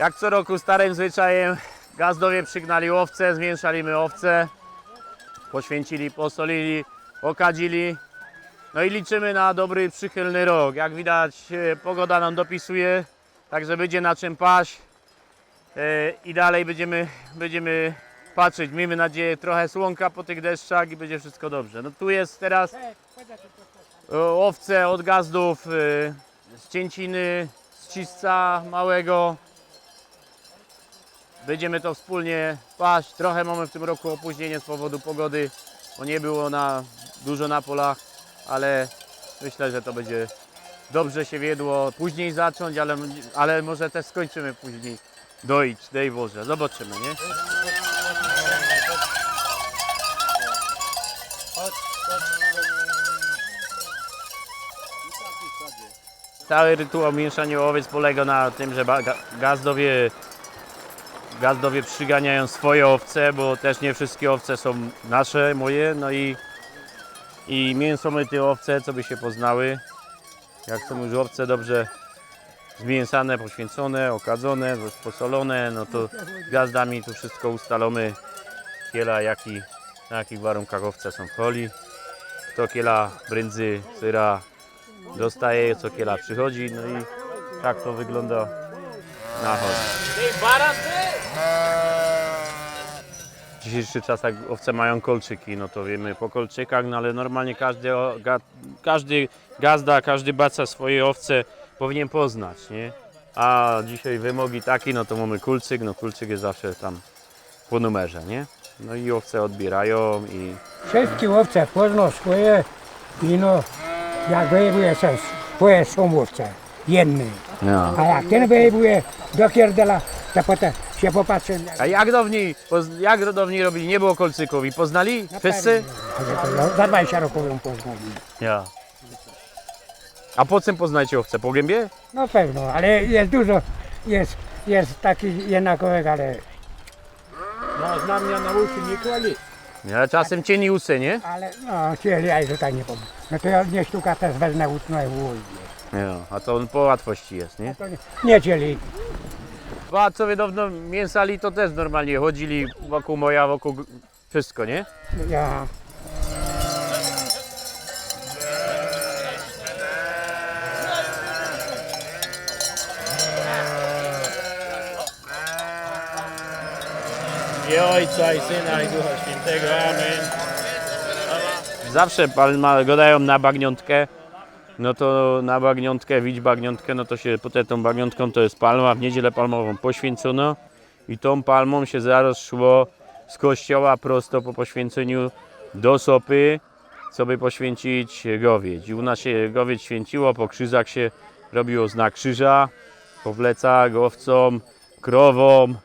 Jak co roku starym zwyczajem gazdowie przygnali owce, zwiększaliśmy owce, poświęcili, posolili, okadzili. No i liczymy na dobry, przychylny rok. Jak widać e, pogoda nam dopisuje, także będzie na czym paść E, i dalej będziemy, będziemy patrzeć. Miejmy nadzieję trochę słonka po tych deszczach i będzie wszystko dobrze. No tu jest teraz o, owce od gazdów e, z Cięciny, z Cisca Małego. Będziemy to wspólnie paść. Trochę mamy w tym roku opóźnienie z powodu pogody, bo nie było na, dużo na polach, ale myślę, że to będzie dobrze się wiedło. Później zacząć, ale, ale może też skończymy później doić, dej Boże. Zobaczymy, nie? Cały rytuał mieszania owiec polega na tym, że gazdowie, gazdowie przyganiają swoje owce, bo też nie wszystkie owce są nasze, moje, no i, i te owce, co by się poznały. Jak są już owce dobrze zmięsane, poświęcone, okadzone, posolone, no to gazdami tu wszystko ustalamy, kiela, jaki, na jakich warunkach owce są w holi. Kto kiela brędzy, syra dostaje, co kiela przychodzi, no i tak to wygląda na holi. W dzisiejszych czasach owce mają kolczyki, no to wiemy po kolczykach, no ale normalnie każdy, każdy gazda, każdy baca swoje owce powinien poznać, nie? A dzisiaj wymogi takie, no to mamy kulczyk, no kulczyk jest zawsze tam po numerze, nie? No i owce odbierają i Wszystkie owce poznał swoje i no, jak wyjebuje se swoje są owce, jedne. no. A jak ten wyjebuje do pierdela, to potem się popatrzy. A jak dawniej, poz- jak dawniej robili, nie było kolczyków i poznali wszyscy? Za 20 roku ją poznali. Ja. A po czym poznajcie owce? Po gębie? No pewno, ale jest dużo, jest, jest taki jednakowych, ale, No, z nami na uszy nie kłali. Ja czasem cieni usy, nie? ale no, chcieli, ja tutaj nie powiem. No to ja nie sztuka też wezmę utno i ujdzie. Ja. A to on po łatwości jest, nie? To nie, nie chcieli. A co wy dawno mięsali, to też normalnie chodzili wokół moja, wokół wszystko, nie? Ja, I Ojca, i Syna, i Ducha Świętego. Amen. Zawsze palma gadają na bagniątkę, no to na bagniątkę, widź bagniątkę, no to się potem tą bagniątką to jest palma, w niedzielę palmową poświęcono i tą palmą się zaraz szło z kościoła prosto po poświęceniu do sopy, co by poświęcić gowiedź. I u nas się gowiedź święciło, po krzyżach się robiło znak krzyża, po plecach, krowom,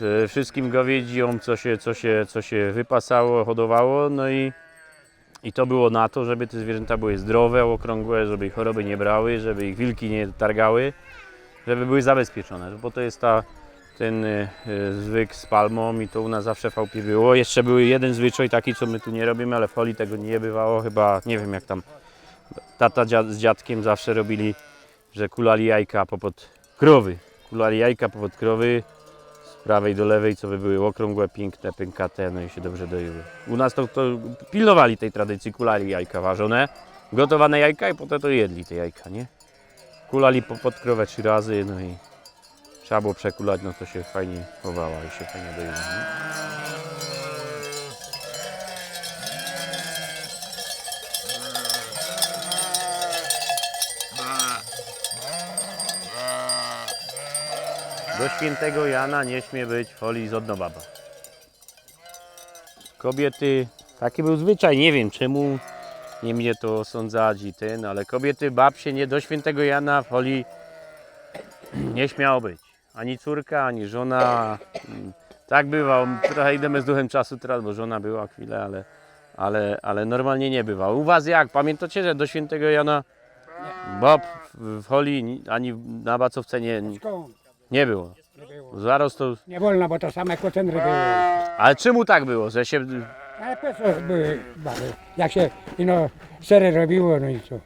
e, wszystkim gowiedziom, co się, co się, co się wypasało, hodowało, no i i to było na to, żeby te zwierzęta były zdrowe, okrągłe, żeby ich choroby nie brały, żeby ich wilki nie targały, żeby były zabezpieczone. Bo to jest ta, ten y, y, zwyk z palmą i to u nas zawsze chałupie było. Jeszcze był jeden zwyczaj taki, co my tu nie robimy, ale w Holi tego nie bywało. Chyba, nie wiem jak tam tata z dziadkiem zawsze robili, że kulali jajka popod krowy. Kulali jajka popod krowy, prawej do lewej, co by były okrągłe, piękne, pękate, no i się dobrze doiły. U nas to, to pilnowali tej tradycji, kulali jajka ważone, gotowane jajka i potem to jedli te jajka, nie? Kulali po, pod krowę trzy razy, no i trzeba było przekulać, no to się fajnie chowała i się fajnie doiła, Do świętego Jana nie śmie być folii z odnowaba. Kobiety, taki był zwyczaj, nie wiem czemu, nie mnie to osądzać i ten, ale kobiety, babcie nie do świętego Jana folii nie śmiało być. Ani córka, ani żona. Mm, Tak bywa, trochę idziemy z duchem czasu teraz, bo żona była chwilę, ale, ale, ale normalnie nie bywa. U Was jak? Pamiętacie, że do świętego Jana bab w folii ani na bacowce nie, nie? Nie było. Zaraz to. Nie wolno, bo to same kocentry były. Ale czemu tak było? Że się. Ale po co były baby? Jak się ino sery robiło, no i co?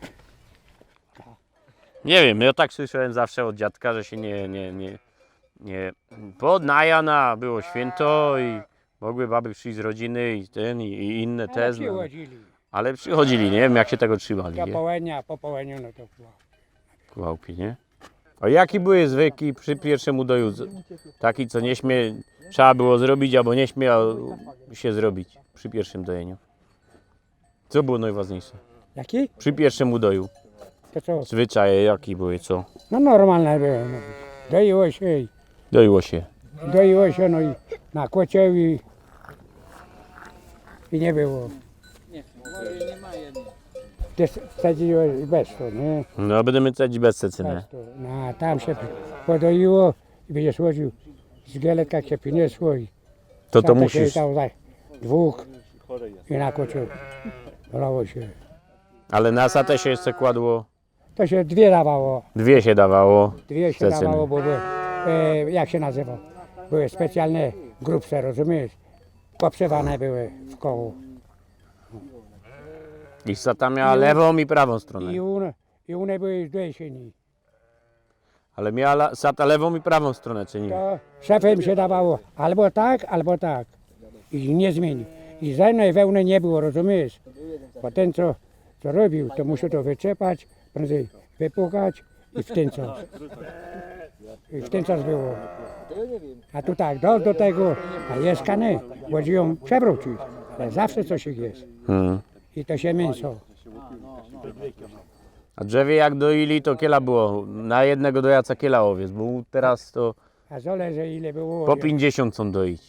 Nie wiem, ja tak słyszałem zawsze od dziadka, że się nie, nie, nie, Nie, pod Najana było święto i mogły baby przyjść z rodziny i ten, i, i inne Ale też. No. przychodzili. Ale przychodzili, nie wiem jak się tego trzymali, Do nie? południa, po południu, no to było. Kłałki, nie? A jaki były zwyki przy pierwszym udoju? Taki, co nie śmie, trzeba było zrobić, albo nie śmiał się zrobić przy pierwszym dojeniu. Co było najważniejsze? Jaki? Przy pierwszym udoju. To co? Zwyczaje jakie były, co? No normalne było. No. Doiło się i Doiło się. doiło się, no i na kocioł i, i nie było. Ty wsadziłeś bez to, nie? No będziemy ceć bez cecyny. No, tam się podoiło i będziesz łodził z gieletka się przyniosło i To to tam musisz. Się dał za dwóch i na kocioł. Brało się. Ale na satę się jeszcze kładło. To się dwie dawało. Dwie się dawało. Dwie się Cecyny. dawało, bo były, e, jak się nazywał? Były specjalne grupce, rozumiesz? Poprzewane były w koło. I sata miała lewą i prawą stronę. I one, i one były dwie sieni. Ale miała la- sata lewą i prawą stronę, czy nie? To szefem się dawało albo tak, albo tak. I nie zmienił. I żadnej wełny nie było, rozumiesz? Bo ten, co, co robił, to musiał to wyczepać, prędzej wypukać i w ten czas. I w ten czas było. A tu tak, do, do tego, a jest kany, chodzi ją przewrócić. Ale zawsze coś jest. Hmm. I to się mięso. A drzewie jak doili, to kiela było. Na jednego dojaca kiela owiec, bo teraz to A zależy ile było. po 50 są doić.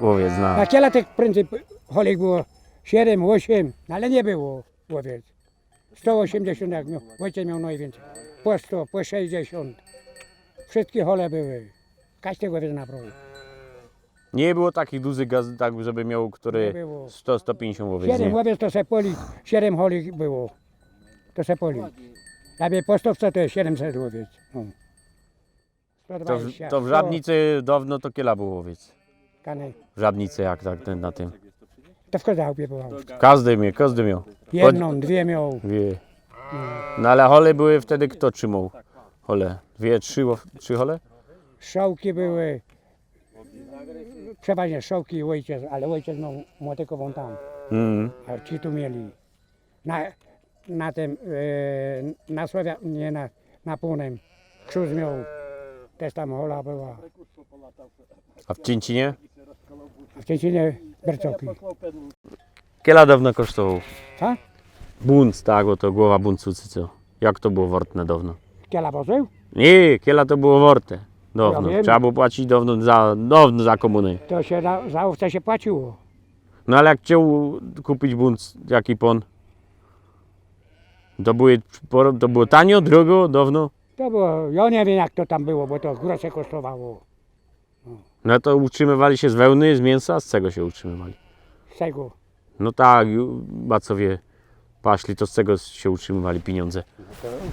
Łowiec Na na. kiela tych prędzej cholik było 7, 8, no ale nie było łowiec. 180 jak miał, ojciec miał najwięcej. Po 100, po 60. Wszystkie hole były. Każdy łowiec nabrał. Nie było takich dużych gaz, tak żeby miał, który było. 100-150 łowiec. 7 Nie. łowiec to se poli, 7 holik było. To se poli. Jakby po stówce to jest 700 łowiec. No. To, w- 120, to w 100 Żabnicy dawno to kiela był łowiec. Kany. W Żabnicy jak tak ten, na tym. To w kozałbie było. Każdy miał, każdy miał. Jedną, dwie miał. Wie. No ale hole były wtedy kto trzymał? Hole. Dwie, trzy, ło- trzy hole? Były. Przeważnie szołki i ojciec, ale ojciec miał młotykową tam. Mm. A ci tu mieli. Na, na tym, e, na Słowia, nie na, na Punem. Krzus miał, też tam hola była. A w Cięcinie? A w Ciecinie Bercoki. Kiela dawno kosztował. Co? Bunc, tak, bo to głowa buncu, czy co? Jak to było wortne dawno? Kiela wożył? Nie, kiela to było worte. Dawno. Ja wiem. Trzeba było płacić dawno za, dawno za komuny. To się za, za owce się płaciło. No ale jak chciał kupić bunc, jaki pon? To, były, to było tanio, drogo, dawno? To było, ja nie wiem jak to tam było, bo to grosze kosztowało. No to utrzymywali się z wełny, z mięsa, z czego się utrzymywali? Z tego. No tak, bacowie paśli, to z czego się utrzymywali pieniądze?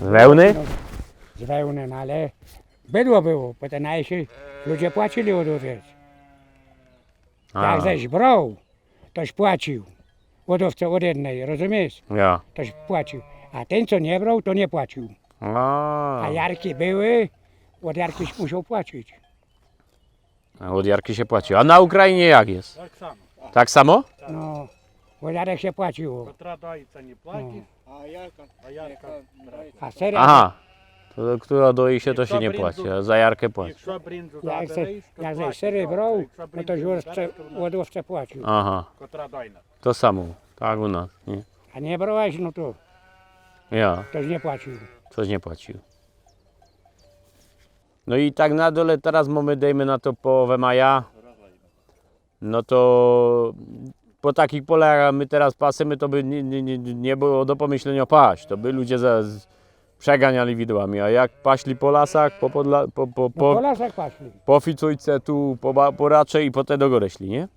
Z wełny? No, z wełny, no ale bydło było, bo te najsi ludzie płacili od owiec. A, Jak żeś brał, toś płacił. Łodowca od jednej, rozumiesz? ja. Toś płacił. A ten, co nie brał, to nie płacił. A, A jarki były, od jarki musiał płacić. a od Jarki się płaci. A na Ukrainie jak jest? Tak samo. Tak samo? No, od jarek się płaciło. Котра дається не платить, а ярка брати. A serio, Aha. to, która doi się, to się nie płaci, a za jarkę płaci. Jak ze, jak ze syry brał, no to żurce, łodówce płacił. Aha, to samo, tak u nas. Nie? A nie brałeś, no to Ja, ktoś nie płacił. coś nie płacił. No i tak na dole teraz mamy, dejmy na to połowę maja. No to po takich polach jak my teraz pasymy, to by nie, nie, nie nie było do pomyślenia paść. To by ludzie za, przeganiali widłami. A jak paśli po lasach, po, podla, po, po, No po, po lasach paśli. po ficujce, tu po, ba- po racze i potem do góry szli, nie?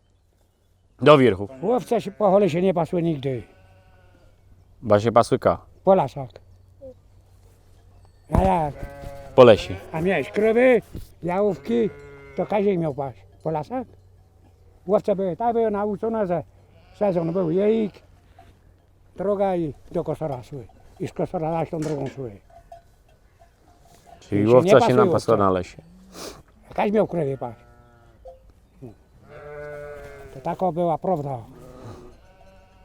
Do wierchów. Łowce się, po hole się nie pasły nigdy. Ba się pasłyka. Po lasach. A jak? Po lesie. A miałeś krowy, jałówki, to każdy miał paść. Po lasach? Łowce były, tak były nauczone, że sezon był jejik, droga i do kosora szły. I z kosora na tą drugą szły. Czyli się nie łowca się pasuje napasła na lesie. Jakaś miał krewie paść. To taka była prawda.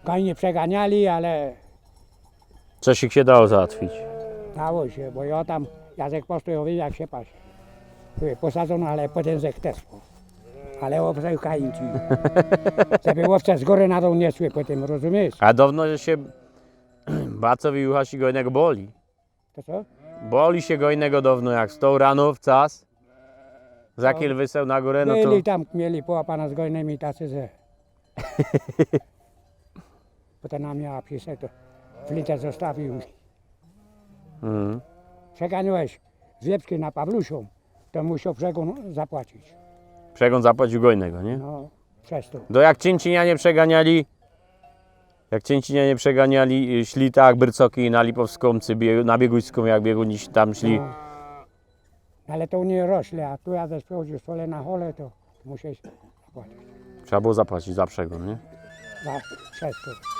Koń nie przeganiali, ale Coś się dało załatwić. dało się, bo ja tam, Jacek postojował, jak się paść. Były posadzone, ale potem zech też. Ale obrzej kainci. Żeby łowca z góry na dół nie szły potem, rozumiesz? A dawno się bacowi jucha się go innego boli. To co? Boli się go innego dawno, jak stał rano w cas. Zakiel wyseł na górę, no to Byli tam, mieli połapana z gojnymi tacy ze. Potem nam miała pisać, to flintę zostawił mi. mm. Przeganiłeś z Wiepskiej na Pawlusią, to musiał przegon zapłacić. przegon zapłacił go innego, nie? No, przez to. Do jak Cięcinianie przeganiali, jak Cięcinianie przeganiali, y, szli tak Brycoki na Lipowską, na Bieguńską, jak Bieguń tam szli. No. Ale to nie rośnie, a tu ja też przychodził stole na hole, to musiałeś zapłacić. Trzeba było zapłacić za przegon, nie? Za, to.